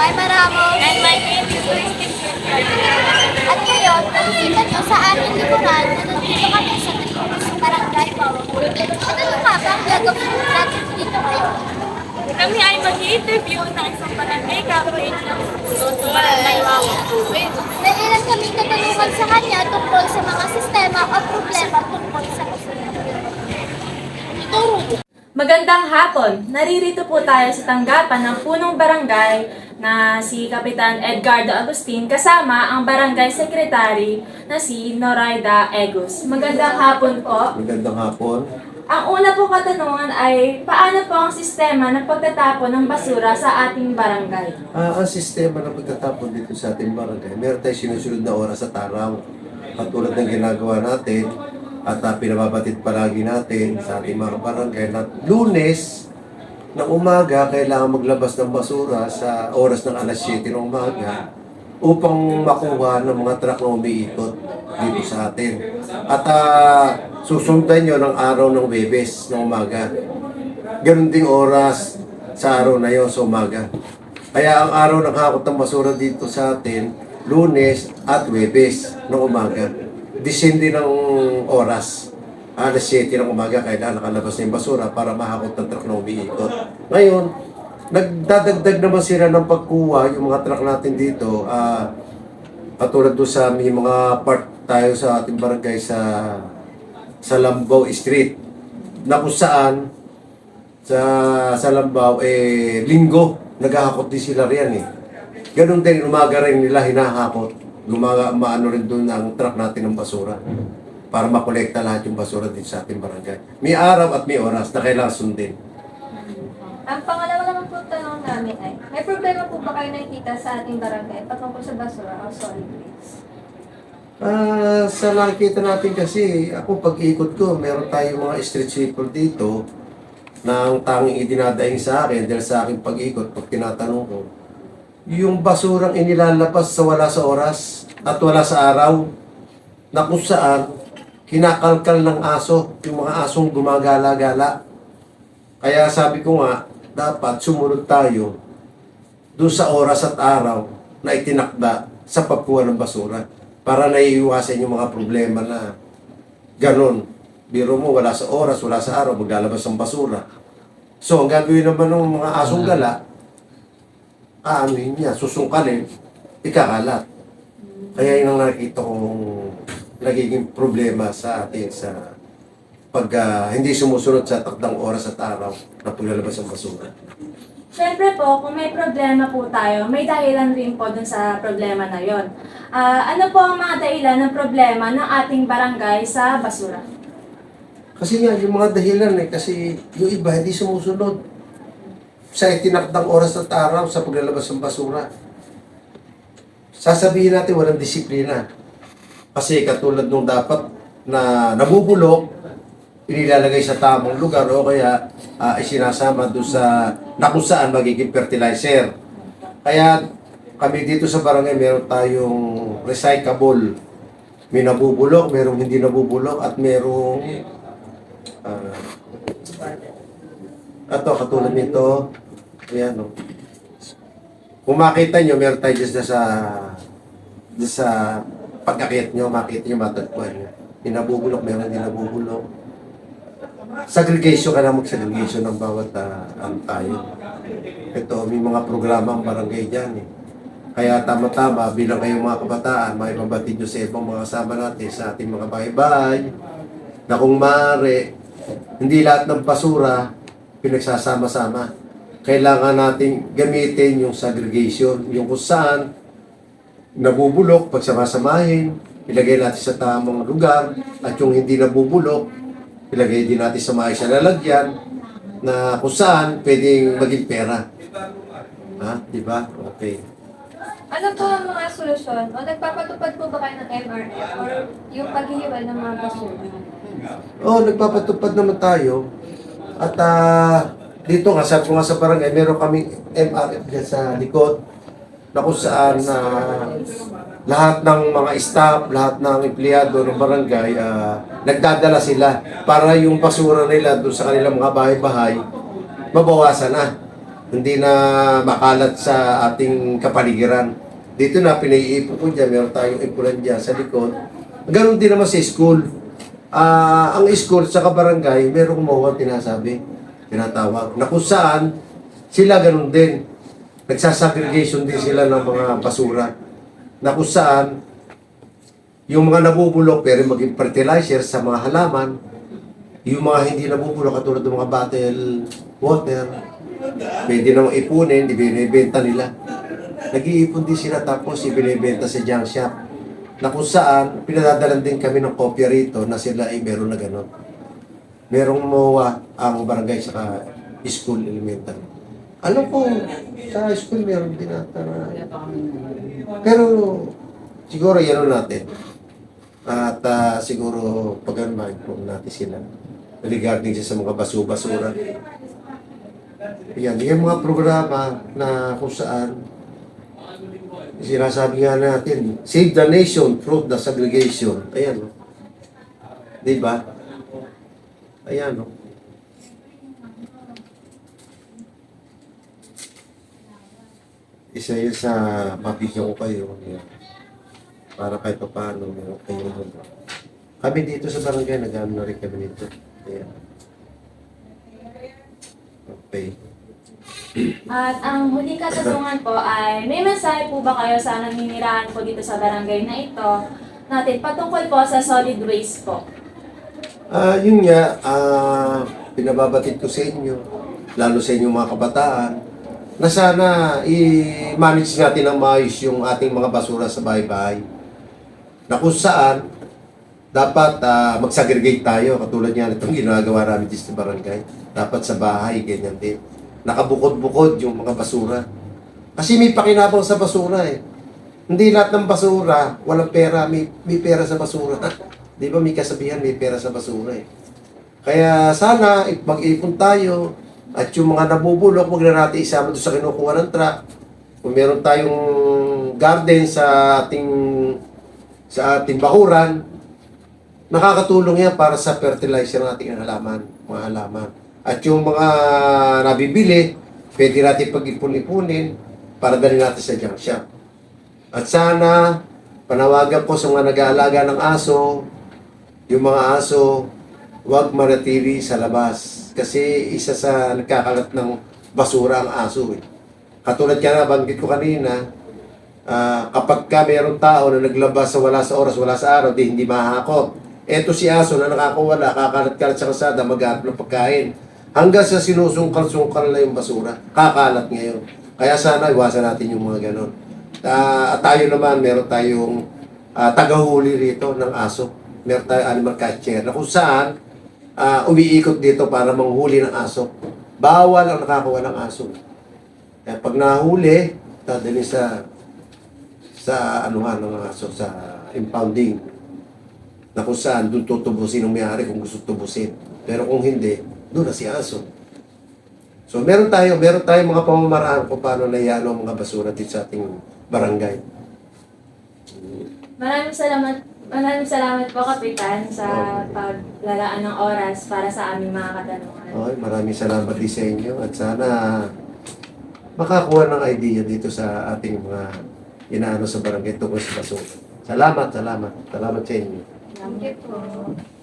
Jemima Ramos. And my name is Christine At ngayon, nakikita nyo sa aming likuran na nandito kami sa sa barangay Bawang Ano nga ba ang gagawin natin dito ngayon? Kami ay mag-i-interview ng isang barangay captain ng sa barangay Wawang Na ilan kaming katanungan sa kanya tungkol sa mga sistema o problema tungkol sa. Magandang hapon! Naririto po tayo sa tanggapan ng punong barangay na si Kapitan Edgardo Agustin kasama ang barangay secretary na si Noraida Egos. Magandang hapon po. Magandang hapon. Ang una po katanungan ay paano po ang sistema ng pagtatapon ng basura sa ating barangay? Ah, ang sistema ng pagtatapon dito sa ating barangay, meron tayong sinusunod na oras at araw. Katulad ng ginagawa natin at uh, pinababatid palagi natin sa ating mga barangay na lunes ng umaga, kailangan maglabas ng basura sa oras ng alas 7 ng umaga upang makuha ng mga truck na umiikot dito sa atin. At ah, susundan nyo ng araw ng Webes ng umaga. Ganon ding oras sa araw na yon sa umaga. Kaya ang araw ng hakot ng basura dito sa atin, lunes at webes ng umaga. Disindi ng oras. Alas 7 ng umaga, kailangan nakalabas na yung basura para mahakot ng truck na umiikot. Ngayon, nagdadagdag naman sila ng pagkuha yung mga truck natin dito. ah katulad doon sa may mga part tayo sa ating barangay sa sa Lambao Street na kung saan sa sa Lambao eh linggo naghahakot din sila riyan eh. Ganun din umaga rin nila hinahakot. Gumaga maano rin doon ang truck natin ng basura para makolekta lahat yung basura din sa ating barangay. May araw at may oras na kailangan sundin. Ang pangalawa naman po tanong namin ay, may problema po ba kayo nakikita sa ating barangay patungkol sa basura o solid waste? Ah, sa nakikita natin kasi, ako pag-ikot ko, meron tayong mga street sweeper dito na ang tanging idinadaing sa akin dahil sa aking pag-ikot, pag tinatanong ko, yung basurang inilalabas sa wala sa oras at wala sa araw na kung saan kinakalkal ng aso, yung mga asong gumagala-gala. Kaya sabi ko nga, dapat sumunod tayo doon sa oras at araw na itinakda sa pagkuha ng basura para naiiwasan yung mga problema na ganon. Biro mo, wala sa oras, wala sa araw, maglalabas ng basura. So, ang gagawin naman ng mga asong gala, aanuhin niya, susungkalin, ikakalat. Kaya yun ang nakikita kong nagiging problema sa atin sa pag ah, hindi sumusunod sa takdang oras at araw na paglalabas ng basura. Siyempre po, kung may problema po tayo, may dahilan rin po dun sa problema na yon. Ah, ano po ang mga dahilan ng problema ng ating barangay sa basura? Kasi nga, yung mga dahilan eh, kasi yung iba hindi sumusunod sa itinakdang oras at araw sa paglalabas ng basura. Sasabihin natin walang disiplina. Kasi katulad nung dapat na nabubulok, inilalagay sa tamang lugar o kaya ah, isinasama doon sa na kung saan magiging fertilizer. Kaya kami dito sa barangay meron tayong recyclable. May nabubulok, merong hindi nabubulok at merong ah, ito, katulad nito, ayan o. Kung makita nyo, meron tayo dyan sa dyan sa pagkakit nyo, makita nyo, matagpuan nyo. May nabubulok, meron hindi nabubulok. Segregation ka na mag-segregation ng bawat uh, ano tayo. Ito, may mga programa ang barangay dyan eh. Kaya tama-tama, bilang kayong mga kabataan, may mabatid nyo sa ibang mga kasama natin sa ating mga bahay-bahay, na kung maaari, hindi lahat ng basura pinagsasama-sama. Kailangan nating gamitin yung segregation, yung kung nabubulok, pagsamasamahin, ilagay natin sa tamang lugar, at yung hindi nabubulok, ilagay din natin sa maayos na lalagyan, na kung saan pwedeng maging pera. Ha? Di ba? Okay. Ano po ang mga solusyon o nagpapatupad po ba kayo ng MRF or yung paghihiwal ng mga basura? Oo, oh, nagpapatupad naman tayo. At ah, dito nga, sabi ko nga sa barangay, meron kaming MRF dyan sa likod na kung saan na lahat ng mga staff, lahat ng empleyado ng barangay, ah, nagdadala sila para yung basura nila doon sa kanilang mga bahay-bahay, mabawasan na. hindi na makalat sa ating kapaligiran. Dito na, pinaiipon ko dyan, meron tayong ipunan dyan sa likod. Ganon din naman sa school. Ah, ang school sa kabarangay, merong mga tinasabi, tinatawag, na kung saan sila ganon din. Nagsasegregation din sila ng mga basura. Na kung saan, yung mga nabubulok pero maging fertilizer sa mga halaman, yung mga hindi nabubulok katulad ng mga bottle water, pwede namang ipunin, ibinibenta nila. Nag-iipon din sila tapos ibinibenta sa junk shop. Na kung saan, pinadadalan din kami ng kopya rito na sila ay meron na gano'n. Merong MOA ang barangay sa school elementary. Alam ko, sa school meron din ata na. Pero, siguro yan natin. At ah, siguro pag ma-inform natin sila regarding sa mga basu-basura. Yan, yung mga programa na kung saan sinasabi nga natin, save the nation through the segregation. Ayan? Di ba? Ayan? Isa yun sa mabigyan ko kayo. Yan. Para kahit pa paano, meron kayo doon. Kami dito sa barangay, nag-ano na rin kami nito. Ayan. Okay. At ang huling katanungan po ay, may mensahe po ba kayo sa naninirahan po dito sa barangay na ito natin patungkol po sa solid waste po? Ah, yun nga, ah, pinababatid ko sa inyo, lalo sa inyong mga kabataan, na sana i-manage natin ng maayos yung ating mga basura sa bahay-bahay. Na kung saan, dapat ah, mag-segregate tayo, katulad nga itong ginagawa namin sa barangay. Dapat sa bahay, ganyan din. Nakabukod-bukod yung mga basura. Kasi may pakinabang sa basura eh. Hindi lahat ng basura, walang pera, may, may pera sa basura. Di ba may kasabihan, may pera sa basura eh. Kaya sana, ip- mag-ipon tayo, at yung mga nabubulok, huwag na natin isama doon sa kinukuha ng truck. Kung meron tayong garden sa ating sa ating bakuran, nakakatulong yan para sa fertilizer ng ating halaman, mga halaman. At yung mga nabibili, pwede natin pag-ipon-ipunin para dali natin sa junk shop. At sana, panawagan ko sa mga nag-aalaga ng aso, yung mga aso, huwag manatili sa labas. Kasi isa sa nagkakalat ng basura ang aso. Eh. Katulad ka na, banggit ko kanina, ah, kapag ka mayroong tao na naglabas sa wala sa oras, wala sa araw, di hindi mahakot. Eto si aso na nakakawala, kakalat-kalat sa kasada, maghanap ng pagkain. Hanggang sa sinusungkal-sungkal na yung basura, kakalat ngayon. Kaya sana iwasan natin yung mga ganon. At tayo naman, meron tayong ah, tagahuli rito ng aso. Meron tayong animal catcher na kung saan ah, umiikot dito para manghuli ng aso. Bawal ang nakakuha ng aso. Kaya pag nahuli, dadali sa sa anuhan ng aso, sa impounding. Na kung saan, doon tutubusin ng may-ari kung gusto tubusin. Pero kung hindi, doon na si aso. So meron tayo, meron tayong mga pamamaraan kung paano naiano ang mga basura dito sa ating barangay. Maraming salamat Maraming salamat po, Kapitan, sa Okay. paglalaan ng oras para sa aming mga katanungan. Okay, maraming salamat din sa inyo at sana makakuha ng idea dito sa ating mga inaano sa barangay tungkol sa basura. Salamat, salamat. Salamat sa inyo. Thank you po.